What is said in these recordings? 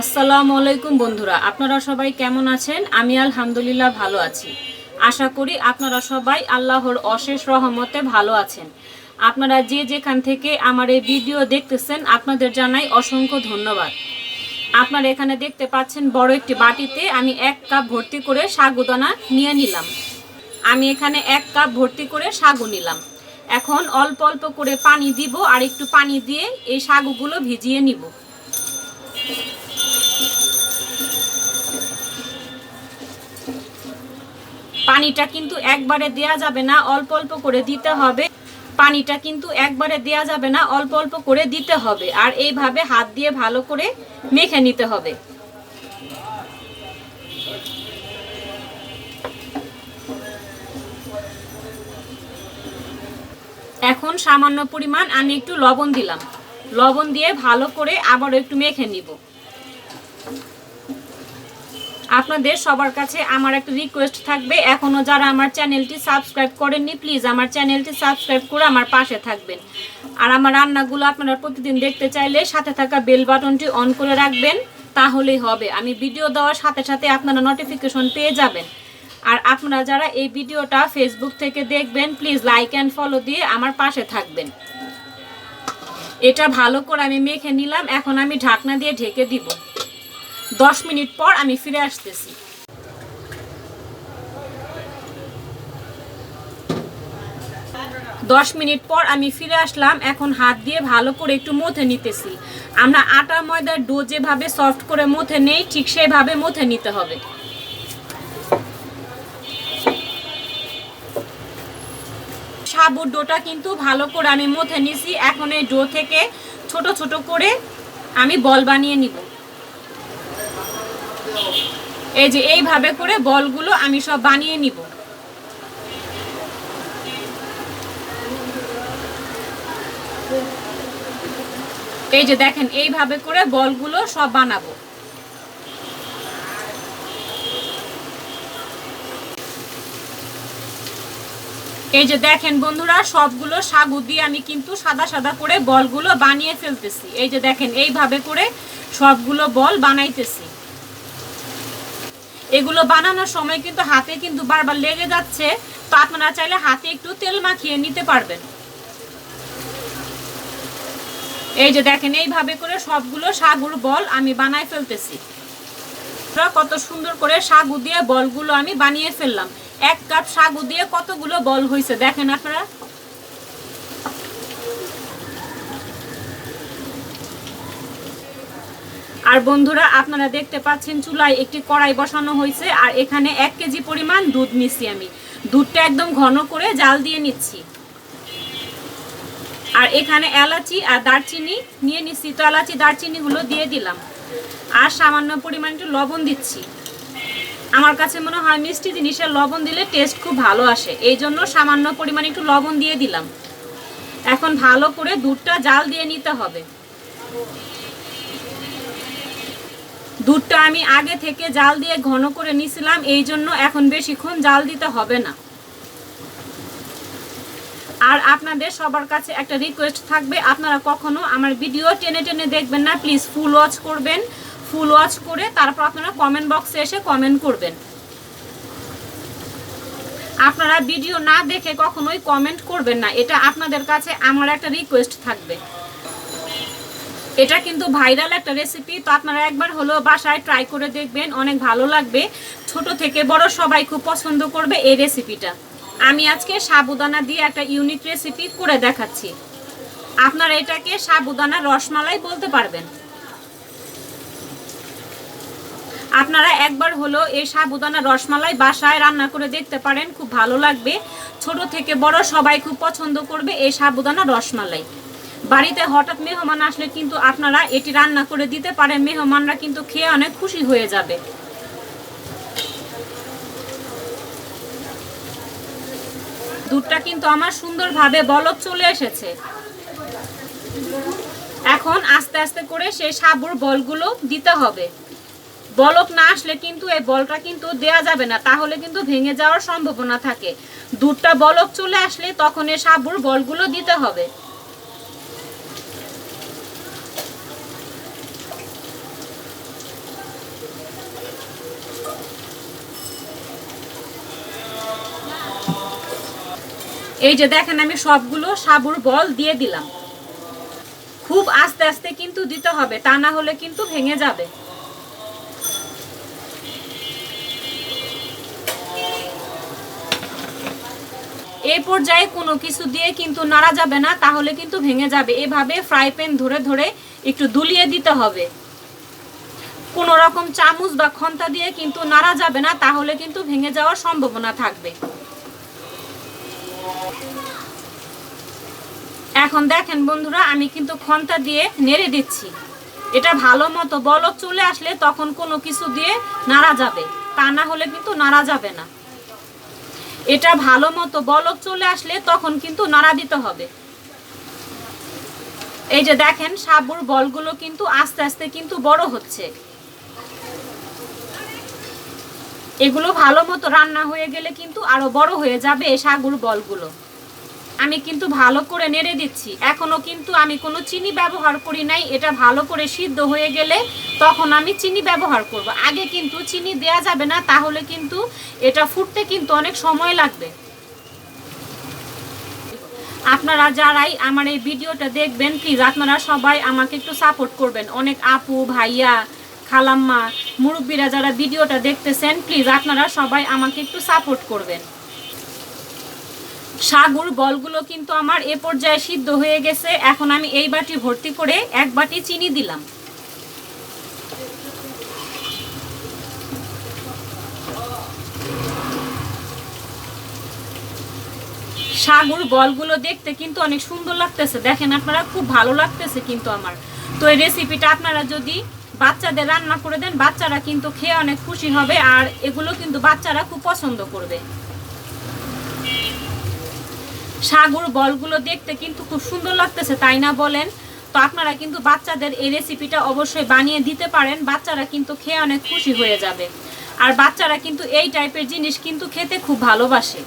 আসসালামু আলাইকুম বন্ধুরা, আপনারা সবাই কেমন আছেন? আমি আলহামদুলিল্লাহ ভালো আছি। আশা করি আপনারা সবাই আল্লাহর অশেষ রহমতে ভালো আছেন। আপনারা যে যেখান থেকে আমার এই ভিডিও দেখতেছেন, আপনাদের জানাই অসংখ্য ধন্যবাদ। আপনারা এখানে দেখতে পাচ্ছেন বড় একটি বাটিতে আমি এক কাপ ভর্তি করে সাগুদানা নিয়ে নিলাম। আমি এখানে এক কাপ ভর্তি করে সাগু নিলাম। এখন অল্প অল্প করে পানি দিব আর একটু পানি দিয়ে এই সাগুগুলো ভিজিয়ে নিব। পানিটা কিন্তু একবারে দেয়া যাবে না, অল্প অল্প করে দিতে হবে। পানিটা কিন্তু একবারে দেয়া যাবে না, অল্প অল্প করে দিতে হবে। আর এইভাবে হাত দিয়ে ভালো করে মেখে নিতে হবে। এখন সামান্য পরিমাণ আমি একটু লবণ দিলাম। লবণ দিয়ে ভালো করে আবারও একটু মেখে নিব। আপনাদের সবার কাছে আমার একটা রিকোয়েস্ট থাকবে। এখনও যারা আমার চ্যানেলটি সাবস্ক্রাইব করেননি প্লিজ আমার চ্যানেলটি সাবস্ক্রাইব করে আমার পাশে থাকবেন। আর আমার রান্নাগুলো আপনারা প্রতিদিন দেখতে চাইলে সাথে থাকা বেল বাটনটি অন করে রাখবেন, তাহলেই হবে। আমি ভিডিও দেওয়ার সাথে সাথে আপনারা নোটিফিকেশন পেয়ে যাবেন। আর আপনারা যারা এই ভিডিওটা ফেসবুক থেকে দেখবেন প্লিজ লাইক অ্যান্ড ফলো দিয়ে আমার পাশে থাকবেন। এটা ভালো করে আমি মেখে নিলাম, এখন আমি ঢাকনা দিয়ে ঢেকে দিব। দশ মিনিট পর আমি ফিরে আসতেছি। দশ মিনিট পর আমি ফিরে আসলাম, এখন হাত দিয়ে ভালো করে একটু মথে নিতেছি। আমরা আটা, ময়দার ডো যেভাবে সফট করে মথে নেই, ঠিক সেভাবে মথে নিতে হবে। সাবুর ডোটা কিন্তু ভালো করে আমি মথে নিছি, এখন এই ডো থেকে ছোট ছোট করে আমি বল বানিয়ে নিব। এই যে এইভাবে করে বলগুলো আমি সব বানিয়ে নিব। এই যে দেখেন, এইভাবে করে বলগুলো সব বানাবো। এই যে দেখেন বন্ধুরা, সবগুলো সাগু দিয়ে আমি কিন্তু সাদা সাদা করে বলগুলো বানিয়ে ফেলতেছি। এই যে দেখেন, এইভাবে করে সবগুলো বল বানাইতেছি। এগুলো বানানোর সময় কিন্তু হাতে কিন্তু বারবার লেগে যাচ্ছে। তো আপনারা চাইলে হাতে একটু তেল মাখিয়ে নিতে পারবেন। এই যে দেখেন, এইভাবে করে সবগুলো সাগুর বল আমি বানায় ফেলতেছি। কত সুন্দর করে সাগু দিয়ে বলগুলো আমি বানিয়ে ফেললাম। এক কাপ সাগু দিয়ে কতগুলো বল হয়েছে দেখেন আপনারা। আর বন্ধুরা, আপনারা দেখতে পাচ্ছেন চুলায় একটি কড়াই বসানো হয়েছে আর এখানে এক কেজি পরিমাণ দুধ নিচ্ছি আমি। দুধটা একদম ঘন করে জাল দিয়ে নিচ্ছি। আর এখানে এলাচি আর দারচিনি নিয়ে নিচ্ছি। তো এলাচি, দারচিনিগুলো দিয়ে দিলাম। আর সামান্য পরিমাণ একটু লবণ দিচ্ছি। আমার কাছে মনে হয় মিষ্টি জিনিসের লবণ দিলে টেস্ট খুব ভালো আসে। এই জন্য সামান্য পরিমাণ একটু লবণ দিয়ে দিলাম। এখন ভালো করে দুধটা জাল দিয়ে নিতে হবে। দুধটা আমি আগে থেকে জাল দিয়ে ঘন করে নিছিলাম, এই জন্য এখন বেশিক্ষণ জাল দিতে হবে না। আর আপনাদের সবার কাছে একটা রিকোয়েস্ট থাকবে, আপনারা কখনো আমার ভিডিও টেনে টেনে দেখবেন না প্লিজ ফুল ওয়াচ করবেন ফুল ওয়াচ করে তারপর আপনারা কমেন্ট বক্সে এসে কমেন্ট করবেন। আপনারা ভিডিও না দেখে কখনোই কমেন্ট করবেন না, এটা আপনাদের কাছে আমার একটা রিকোয়েস্ট থাকবে। এটা কিন্তু ভাইরাল একটা রেসিপি তো আপনারা একবার হলো বাসায় ট্রাই করে দেখবেন, অনেক ভালো লাগবে। ছোট থেকে বড় সবাই খুব পছন্দ করবে এই রেসিপিটা আমি আজকে সাবুদানা দিয়ে একটা ইউনিক রেসিপি করে দেখাচ্ছি। আপনারা এটাকে সাবুদানা রসমালাই বলতে পারবেন। আপনারা একবার হলো এই সাবুদানা রসমালাই বাসায় রান্না করে দেখতে পারেন, খুব ভালো লাগবে। ছোট থেকে বড় সবাই খুব পছন্দ করবে এই সাবুদানা রসমালাই। বাড়িতে হঠাৎ মেহমান আসলে কিন্তু আপনারা এটি রান্না করে দিতে পারেন। মেহমানরা কিন্তু খেয়ে অনেক খুশি হয়ে যাবে। দুধটা কিন্তু আমার সুন্দরভাবে বলক চলে এসেছে। এখন আস্তে আস্তে করে সেই সাবুর বলগুলো দিতে হবে। বলক না আসলে কিন্তু এই বলটা কিন্তু দেয়া যাবে না, তাহলে কিন্তু ভেঙে যাওয়ার সম্ভাবনা থাকে। দুধটা বলক চলে আসলে তখন এই সাবুর বলগুলো দিতে হবে। এই যে দেখেন আমি সবগুলো সাবুর বল দিয়ে দিলাম। খুব আস্তে আস্তে কিন্তু দিতে হবে, তা না হলে কিন্তু ভেঙে যাবে। এই পর্যায়ে কোনো কিছু দিয়ে কিন্তু নাড়া যাবে না, তাহলে কিন্তু ভেঙে যাবে। এভাবে ফ্রাই প্যান ধরে ধরে একটু দুলিয়ে দিতে হবে। কোনো রকম চামচ বা খন্তা দিয়ে কিন্তু নাড়া যাবে না, তাহলে কিন্তু ভেঙে যাওয়ার সম্ভাবনা থাকবে। এখন দেখেন বন্ধুরা, আমি কিন্তু খন্তা দিয়ে নেড়ে দিচ্ছি। এটা ভালো মতো বলক চলে আসলে তখন কোনো কিছু দিয়ে নাড়া যাবে। তা না হলে কিন্তু নাড়া যাবে না। এটা ভালো মতো বলক চলে আসলে তখন কিন্তু নাড়া দিতে হবে। এই যে দেখেন, সাবুর বলগুলো কিন্তু আস্তে আস্তে কিন্তু বড় হচ্ছে। এগুলো ভালো মতো রান্না হয়ে গেলে কিন্তু আরও বড় হয়ে যাবে এই সাগুর বলগুলো। আমি কিন্তু ভালো করে নেড়ে দিচ্ছি। এখনও কিন্তু আমি কোনো চিনি ব্যবহার করি নাই। এটা ভালো করে সিদ্ধ হয়ে গেলে তখন আমি চিনি ব্যবহার করব। আগে কিন্তু চিনি দেয়া যাবে না, তাহলে কিন্তু এটা ফুটতে কিন্তু অনেক সময় লাগবে। আপনারা যারাই আমার এই ভিডিওটা দেখবেন প্লিজ আপনারা সবাই আমাকে একটু সাপোর্ট করবেন। অনেক আপু, ভাইয়া খালাম্মা, মুরব্বীরা যারা ভিডিওটা দেখতেছেন প্লিজ আপনারা সবাই আমাকে একটু সাপোর্ট করবেন। সাগুর বলগুলো কিন্তু আমার এ পর্যায়ে সিদ্ধ হয়ে গেছে, এখন আমি এই বাটি ভর্তি করে এক বাটি চিনি দিলাম। সাগুর বলগুলো দেখতে কিন্তু অনেক সুন্দর লাগতেছে, দেখেন আপনারা, খুব ভালো লাগতেছে কিন্তু আমার। তো এই রেসিপিটা আপনারা যদি বাচ্চাদের রান্না করে দেন, বাচ্চারা কিন্তু খেয়ে অনেক খুশি হবে আর এগুলো কিন্তু বাচ্চারা খুব পছন্দ করবে। সাগর বলগুলো দেখতে কিন্তু খুব সুন্দর লাগতেছে, তাই না বলেন? তো আপনারা কিন্তু বাচ্চাদের এই রেসিপিটা অবশ্যই বানিয়ে দিতে পারেন, বাচ্চারা কিন্তু খেয়ে অনেক খুশি হয়ে যাবে। আর বাচ্চারা কিন্তু এই টাইপের জিনিস কিন্তু খেতে খুব ভালোবাসে।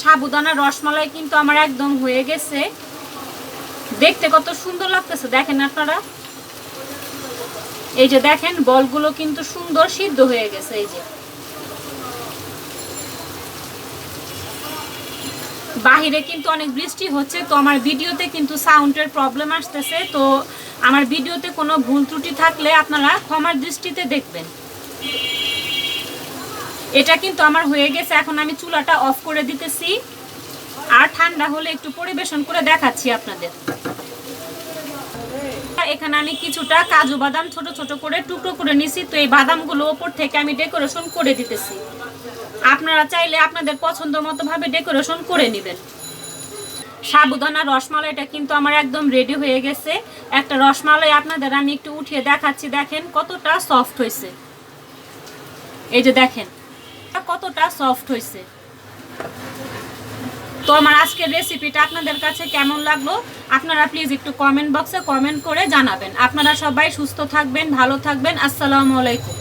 সাবুদানা, রসমালাই কিন্তু আমার একদম হয়ে গেছে। দেখতে কত সুন্দর লাগতেছে, দেখেন আপনারা। এই যে দেখেন, বলগুলো কিন্তু সুন্দর সিদ্ধ হয়ে গেছে, এই যে। বাহিরে কিন্তু অনেক বৃষ্টি হচ্ছে, তো আমার ভিডিওতে কিন্তু সাউন্ডের প্রবলেম আসতেছে, তো আমার ভিডিওতে কোনো ভুল ত্রুটি থাকলে আপনারা ক্ষমার দৃষ্টিতে দেখবেন। এটা কিন্তু আমার হয়ে গেছে, এখন আমি চুলাটা অফ করে দিতেছি, আর ঠান্ডা হলে একটু পরিবেশন করে দেখাচ্ছি আপনাদের। এখানে আমি কিছুটা কাজু বাদাম ছোট ছোট করে টুকরো করে নিছি। তো এই বাদামগুলো ওপর থেকে আমি ডেকোরেশন করে দিতেছি। আপনারা চাইলে আপনাদের পছন্দ মতো ভাবে ডেকোরেশন করে নেবেন। সাবুদানা রসমালাইটা কিন্তু আমার একদম রেডি হয়ে গেছে। একটা রসমালাই আপনাদের আমি একটু উঠিয়ে দেখাচ্ছি, দেখেন কতটা সফট হয়েছে। এই যে দেখেন, কতটা সফট হয়েছে। তো আমার আজকের রেসিপিটা আপনাদের কাছে কেমন লাগল? আপনারা প্লিজ একটু কমেন্ট বক্সে কমেন্ট করে জানাবেন। আপনারা সবাই সুস্থ থাকবেন, ভালো থাকবেন। আসসালামু আলাইকুম।